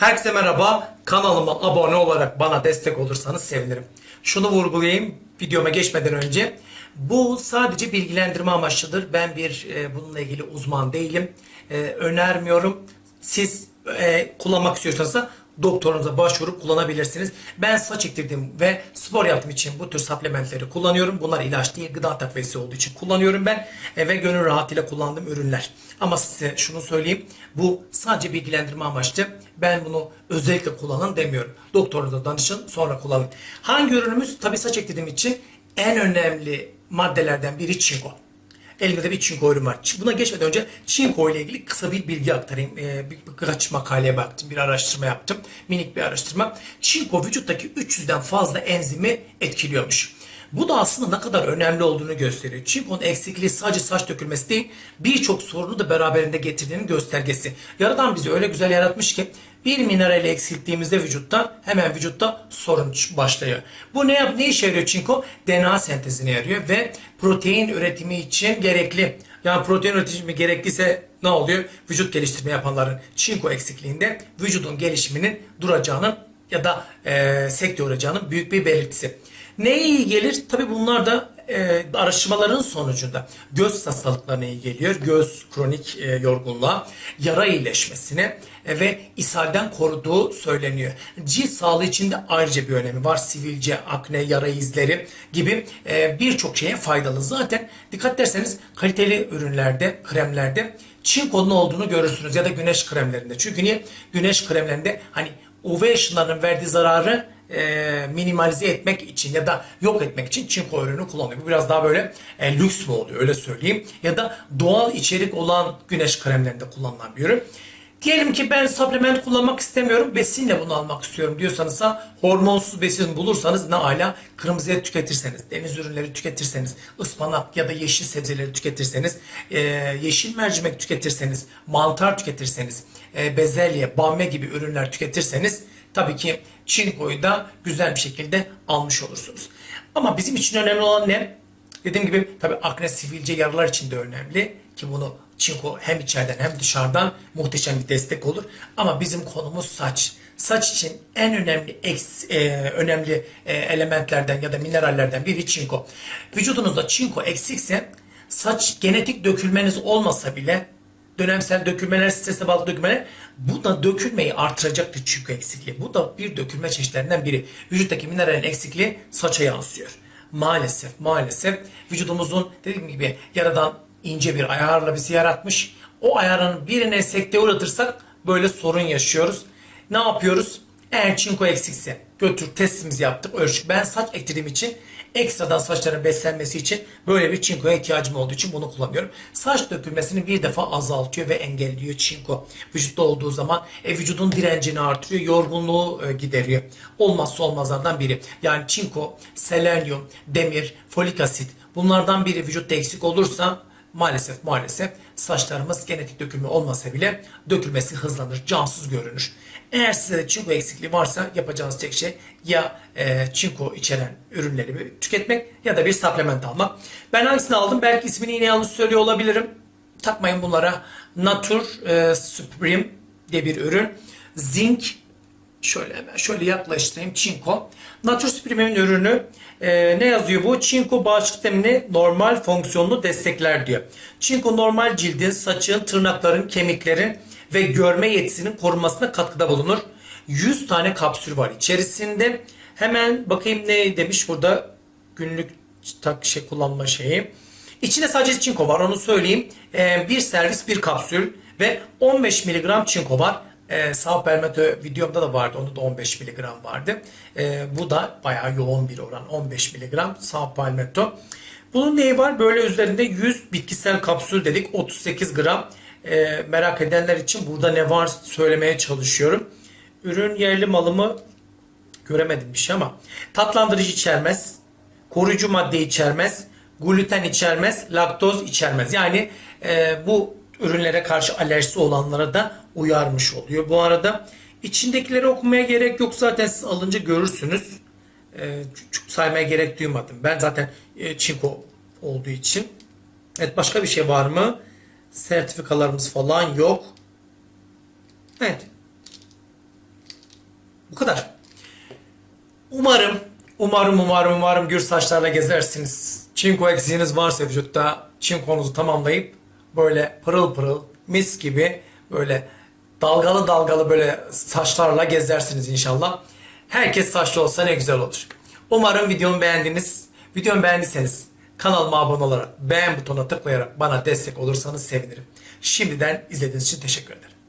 Herkese merhaba. Kanalıma abone olarak bana destek olursanız sevinirim. Şunu vurgulayayım videoma geçmeden önce. Bu sadece bilgilendirme amaçlıdır. Ben bir e, bununla ilgili uzman değilim. E, önermiyorum. Siz e, kullanmak istiyorsanız da doktorunuza başvurup kullanabilirsiniz. Ben saç ektirdim ve spor yaptığım için bu tür supplementleri kullanıyorum. Bunlar ilaç değil gıda takviyesi olduğu için kullanıyorum ben e, ve gönül rahatıyla kullandığım ürünler. Ama size şunu söyleyeyim. Bu sadece bilgilendirme amaçlı. Ben bunu özellikle kullanın demiyorum. Doktorunuza danışın sonra kullanın. Hangi ürünümüz? Tabii saç ektirdiğim için en önemli maddelerden biri çinko. Elimde de bir çinko ürün var. Buna geçmeden önce çinko ile ilgili kısa bir bilgi aktarayım. Ee, bir, birkaç makaleye baktım, bir araştırma yaptım. Minik bir araştırma. Çinko vücuttaki 300'den fazla enzimi etkiliyormuş. Bu da aslında ne kadar önemli olduğunu gösteriyor. Çinkonun eksikliği sadece saç dökülmesi değil, birçok sorunu da beraberinde getirdiğinin göstergesi. Yaradan bizi öyle güzel yaratmış ki bir minerali eksilttiğimizde vücutta hemen vücutta sorun başlıyor. Bu ne yap ne işe yarıyor çinko? DNA sentezine yarıyor ve protein üretimi için gerekli. Yani protein üretimi gerekliyse ne oluyor? Vücut geliştirme yapanların çinko eksikliğinde vücudun gelişiminin duracağının ya da e, sekteye uğrayacağının büyük bir belirtisi. Neye iyi gelir? Tabi bunlar da e, araştırmaların sonucunda göz hastalıklarına iyi geliyor. Göz kronik e, yorgunluğa, yara iyileşmesine e, ve ishalden koruduğu söyleniyor. Cilt sağlığı için de ayrıca bir önemi var. Sivilce, akne, yara izleri gibi e, birçok şeye faydalı. Zaten dikkat ederseniz kaliteli ürünlerde, kremlerde çinkonun olduğunu görürsünüz ya da güneş kremlerinde. Çünkü niye? Güneş kremlerinde hani UV ışınlarının verdiği zararı e, minimalize etmek için ya da yok etmek için çinko ürünü kullanıyor. Bu biraz daha böyle e, lüks mü oluyor öyle söyleyeyim. Ya da doğal içerik olan güneş kremlerinde kullanılan bir ürün. Diyelim ki ben supplement kullanmak istemiyorum, besinle bunu almak istiyorum diyorsanız da hormonsuz besin bulursanız ne ala kırmızı et tüketirseniz, deniz ürünleri tüketirseniz, ıspanak ya da yeşil sebzeleri tüketirseniz, e, yeşil mercimek tüketirseniz, mantar tüketirseniz, e, bezelye, bamya gibi ürünler tüketirseniz tabii ki çinkoyu da güzel bir şekilde almış olursunuz. Ama bizim için önemli olan ne? Dediğim gibi tabii akne, sivilce, yaralar için de önemli ki bunu çinko hem içeriden hem dışarıdan muhteşem bir destek olur. Ama bizim konumuz saç. Saç için en önemli eks, e, önemli e, elementlerden ya da minerallerden biri çinko. Vücudunuzda çinko eksikse saç genetik dökülmeniz olmasa bile dönemsel dökülmeler, strese bağlı dökülmeler bu da dökülmeyi artıracaktır çinko eksikliği. Bu da bir dökülme çeşitlerinden biri. Vücuttaki mineralin eksikliği saça yansıyor. Maalesef maalesef vücudumuzun dediğim gibi yaradan ince bir ayarla bizi yaratmış. O ayarın birine sekte uğratırsak böyle sorun yaşıyoruz. Ne yapıyoruz? Eğer çinko eksikse götür testimizi yaptık ölçtük. Ben saç ektirdiğim için ekstradan saçların beslenmesi için böyle bir çinkoya ihtiyacım olduğu için bunu kullanıyorum. Saç dökülmesini bir defa azaltıyor ve engelliyor çinko. Vücutta olduğu zaman e, vücudun direncini artırıyor, yorgunluğu e, gideriyor. Olmazsa olmazlardan biri. Yani çinko, selenyum, demir, folik asit bunlardan biri vücutta eksik olursa maalesef maalesef saçlarımız genetik dökülme olmasa bile dökülmesi hızlanır, cansız görünür. Eğer size de çinko eksikliği varsa yapacağınız tek şey ya e, çinko içeren ürünleri tüketmek ya da bir supplement almak. Ben hangisini aldım? Belki ismini yine yanlış söylüyor olabilirim. Takmayın bunlara. Natur e, Supreme diye bir ürün. Zinc Şöyle hemen şöyle yaklaştırayım. Çinko. Natursupreme'nin ürünü e, ne yazıyor bu? Çinko bağışıklık sistemini normal fonksiyonunu destekler diyor. Çinko normal cildin, saçın, tırnakların, kemiklerin ve görme yetisinin korunmasına katkıda bulunur. 100 tane kapsül var içerisinde. Hemen bakayım ne demiş burada günlük tak şey kullanma şeyi. İçinde sadece çinko var onu söyleyeyim. E, bir servis bir kapsül ve 15 mg çinko var. E, Sao Permeto videomda da vardı. Onda da 15 mg vardı. E, bu da bayağı yoğun bir oran. 15 mg Sao Palmetto. Bunun neyi var? Böyle üzerinde 100 bitkisel kapsül dedik. 38 gram. E, merak edenler için burada ne var söylemeye çalışıyorum. Ürün yerli malı mı? Göremedim bir şey ama. Tatlandırıcı içermez. Koruyucu madde içermez. Gluten içermez. Laktoz içermez. Yani e, bu ürünlere karşı alerjisi olanlara da uyarmış oluyor. Bu arada içindekileri okumaya gerek yok. Zaten siz alınca görürsünüz. E, çok saymaya gerek duymadım. Ben zaten e, çinko olduğu için. Evet başka bir şey var mı? Sertifikalarımız falan yok. Evet. Bu kadar. Umarım, umarım, umarım, umarım gür saçlarla gezersiniz. Çinko eksiğiniz varsa vücutta çinkonuzu tamamlayıp böyle pırıl pırıl, mis gibi böyle dalgalı dalgalı böyle saçlarla gezersiniz inşallah. Herkes saçlı olsa ne güzel olur. Umarım videomu beğendiniz. Videomu beğendiyseniz kanalıma abone olarak beğen butonuna tıklayarak bana destek olursanız sevinirim. Şimdiden izlediğiniz için teşekkür ederim.